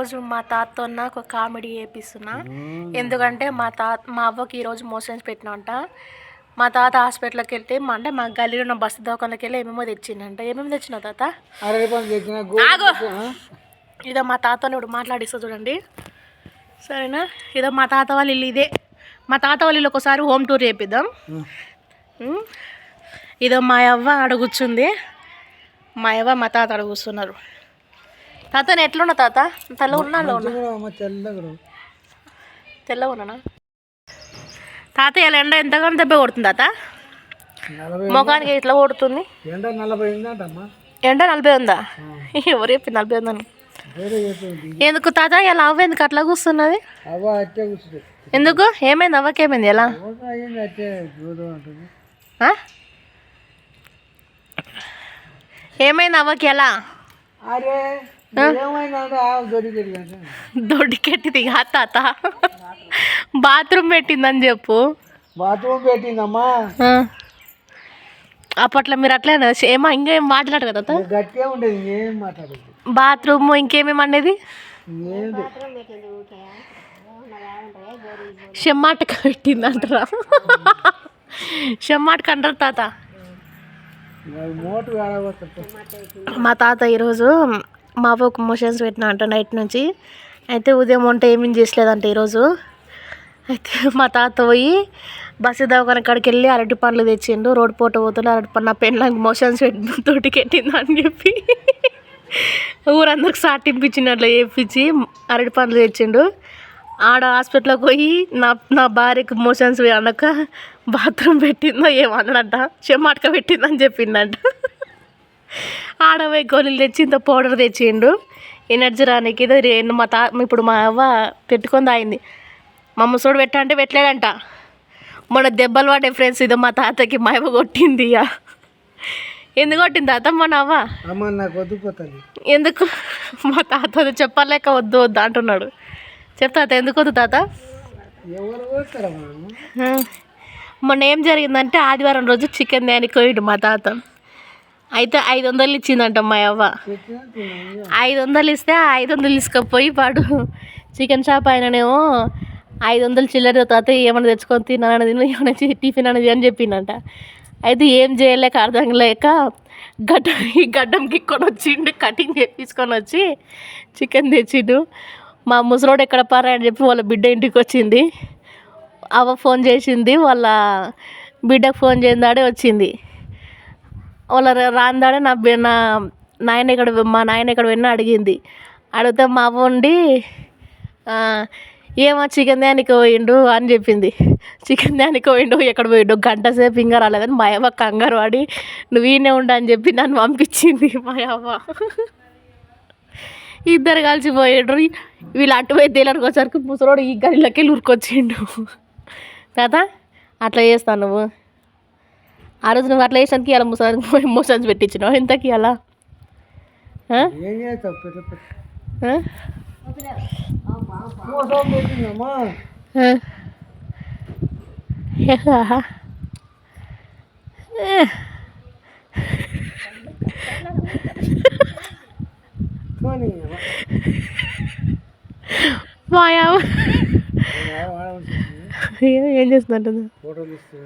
ఈరోజు మా తాతతో ఒక కామెడీ చేపిస్తున్నా. ఎందుకంటే మా తాత మా అవ్వకి ఈరోజు మోషన్స్ పెట్టినంట. మా తాత హాస్పిటల్కి వెళ్తే మా అంటే మా గల్లీలో ఉన్న బస్సు దవాఖానకి వెళ్ళి ఏమేమో తెచ్చిండంట. ఏమేమి తాత? తెచ్చిన ఆగు. ఇదో మా తాతని ఇప్పుడు మాట్లాడిస్తా చూడండి. సరేనా? ఇదో మా తాత వాళ్ళ ఇల్లు ఇదే. మా తాత వాళ్ళ ఇల్లు ఒకసారి హోమ్ టూర్ చేపిద్దాం. ఇదో మా అవ్వ ఆడ కూర్చుంది. మా అవ్వ మా తాత ఆడ కూర్చున్నారు. తాత నేను ఎట్లున్నా తాత? తెల్ల ఉన్నా? ఉన్నా తెల్ల ఉన్నానా తాత ఇలా ఎండ ఎంతగానో దెబ్బ కొడుతుంది తాత? ముఖానికి ఇట్లా కొడుతుంది? ఎండ నలభై ఎండ నలభై ఉందా? ఎవరు చెప్పింది నలభై ఉందని? ఎందుకు తాత ఇలా అవ్వ ఎందుకు అట్లా కూర్చున్నది? ఎందుకు? ఏమైంది? అవ్వకి ఏమైంది ఎలా? ఏమైంది అవ్వకి ఎలా దొడ్డికెట్టింది కా తాత బాత్రూమ్ పెట్టిందని చెప్పు. బాత్రూమ్ పెట్టిందమ్మా. అప్పట్లో మీరు అట్లే ఏమో ఇంకా ఏం మాట్లాడు కదా గట్టిగా ఉండేది ఇంకేం మాట్లాడదు. బాత్రూమ్ ఇంకేమేమి అనేది షమ్మాటక పెట్టింది అంటారా షమ్మాటక అంటారు తాత. మా తాత ఈరోజు మా అవ్వకు మోషన్స్ పెట్టిన అంట నైట్ నుంచి. అయితే ఉదయం వంట ఏమేం చేసలేదంట ఈరోజు. అయితే మా తాత పోయి బస్సు దవాఖాన కాడికి వెళ్ళి అరటి పండ్లు తెచ్చిండు. రోడ్ పూట పోతుండే అరటి పండు నా పెళ్ళకి మోషన్స్ పెట్టి తోటికెట్టింది అని చెప్పి ఊరందరికి సాటింపించినట్లు చేపించి అరటి పండ్లు తెచ్చిండు. ఆడ హాస్పిటల్కి పోయి నా నా భార్యకి మోషన్స్ అనక బాత్రూమ్ పెట్టిందో ఏమన్నాడంట చెమ్మాటక పెట్టిందని చెప్పిండంట. ఆడపోయి గోళీలు తెచ్చి ఇంత పౌడర్ తెచ్చిండు. ఎనర్జీ రానికి ఇది రెండు మా తా ఇప్పుడు మా అవ్వ పెట్టుకొని తాగింది. మా ముసోడు పెట్ట అంటే పెట్టలేడంట మొన్న దెబ్బలు పడే ఫ్రెండ్స్ ఇదో మా తాతకి మా అవ్వ కొట్టింది ఇక ఎందుకు కొట్టింది తాత మన అవ్వ? ఎందుకు? మా తాత చెప్పలేక వద్దు వద్దు అంటున్నాడు. చెప్తా తాత ఎందుకు వద్దు తాత? మొన్న ఏం జరిగిందంటే ఆదివారం రోజు చికెన్ దానికి పోయిండు మా తాత. అయితే ఐదు వందలు ఇచ్చిందంట మా అవ్వ ఐదు వందలు ఇస్తే ఐదు వందలు తీసుకపోయి పాడు చికెన్ షాప్ ఆయననేమో ఐదు వందలు చిల్లర తర్వాత ఏమైనా తెచ్చుకొని తిన్నాను తిను ఏమైనా టిఫిన్ అనేది అని చెప్పిందంట. అయితే ఏం చేయలేక అర్థం లేక గడ్డ ఈ గడ్డం గిక్కొని వచ్చిండు కటింగ్ చేపించుకొని వచ్చి చికెన్ తెచ్చిండు. మా ముసరోడు ఎక్కడ పారా అని చెప్పి వాళ్ళ బిడ్డ ఇంటికి వచ్చింది. అవ్వ ఫోన్ చేసింది వాళ్ళ బిడ్డకు ఫోన్ చేయిందాడే వచ్చింది. వాళ్ళ ర- రాందాడే నా నా నాయన ఇక్కడ మా నాయన ఇక్కడ విన్న అడిగింది. అడిగితే మా అవ్వ ఉండి ఏమో చికెన్ దానికి పోయిండు అని చెప్పింది. చికెన్ దానికి పోయిండు ఎక్కడ పోయిండు? గంట సేపు ఇంకా రాలేదని మా అవ్వ కంగారు వాడి నువ్వు ఈయనే ఉండు అని చెప్పి నన్ను పంపించింది మా అవ్వ. ఇద్దరు కలిసి వీళ్ళు అటు పోయి తేలరికి వచ్చరికి ముసలోడు ఈ గదిలోకి ఉరుకొచ్చిండు. కదా అట్లా చేస్తావు నువ్వు? ఆ రోజు నువ్వు అట్లా చేసానికి ఇలా ముసలానికి పోయి మోషన్స్ పెట్టించినావు ఎంతకి అలా మాయా ఏ- ఇస్తే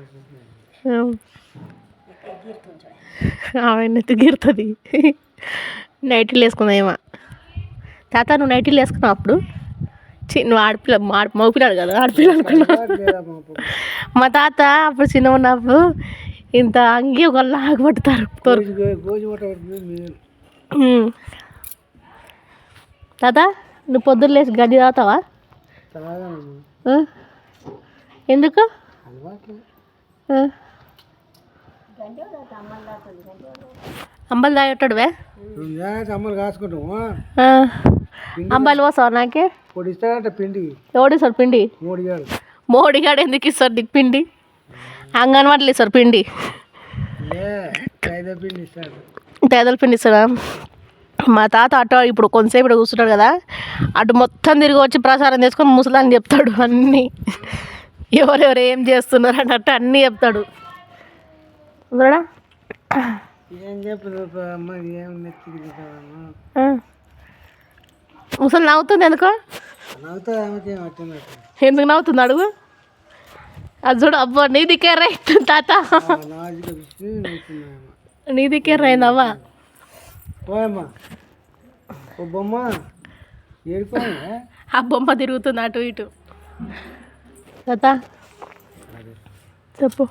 ఆమె నెత్తి గీరుతుంది నైటీలు వేసుకుందా ఏమో. తాత నువ్వు నైటీలు వేసుకున్నావు అప్పుడు? నువ్వు ఆడపిల్ల మా మగపిల్లాడు కదా ఆడపిల్ల అనుకున్నావు. మా తాత అప్పుడు. చిన్న ఉన్నప్పుడు ఇంత అంగి ఒక లాగు పట్టుతారు గోజు. తాత నువ్వు పొద్దున్న లేచి గడ్డి తాగుతావా? ఎందుకు? అంబలు తాగేటాడువే అమ్మలు కాసుకుంటాము. అంబలు పోసావా నాకే? పొడి. పిండి? మోడీగాడు. ఎందుకు ఇస్తారు నీకు పిండి? అంగన్వాడీలు ఇస్తారు పిండి. ఇస్తాడు. పేదల పిండి ఇస్తారా మా తాత అటు ఇప్పుడు కొంతసేపు ఇక్కడ కూర్చుంటాడు కదా అటు మొత్తం తిరిగి వచ్చి ప్రసారం చేసుకొని ముసలాన్ని చెప్తాడు అన్నీ. ఎవరెవరు ఏం చేస్తున్నారు అన్నట్టు అన్నీ చెప్తాడు. చూడడా ఏం. ముసలి నవ్వుతుంది ఎందుకో? ఎందుకు నవ్వుతుంది అడుగు. అది చూడు అబ్బో నీ దిక్కే రైట్ తాత. నాజుగా పిచ్చి నవ్వుతున్నాయమ్మ నీ దిక్కే రైందవ్వా పోయమ్మా. ఓ బొమ్మ ఆ బొమ్మ తిరుగుతుంది అటు ఇటు. తాత చెప్పు.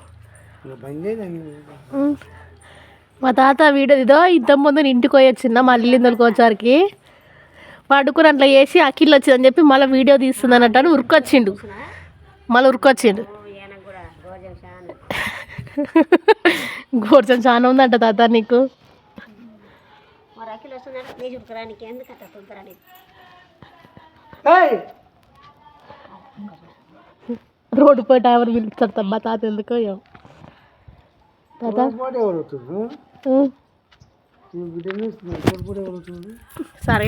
మా తాత వీడియో ఇదో ఇంతకుముందు నేను ఇంటికి పోయి వచ్చిందా మా ఇల్లు వచ్చరికి పడుకుని అట్లా వేసి అఖిల్ వచ్చిందని చెప్పి మళ్ళీ వీడియో తీస్తుంది అన్నట్టు అని ఉరుకొచ్చిండు. మళ్ళీ ఉరుకొచ్చిండు. గోర్చం చాలా ఉందంట తాత నీకు. ఏయ్! రోడ్డు పోయి ఎవరు పిలుస్తారు తప్ప తాత ఎందుకో ఏమో తాత పొరపాటు ఎవరు అవుతుంది ఉమ్. ఈ బిడ్డని పొరపాటు ఎవరు అవుతుంది సరే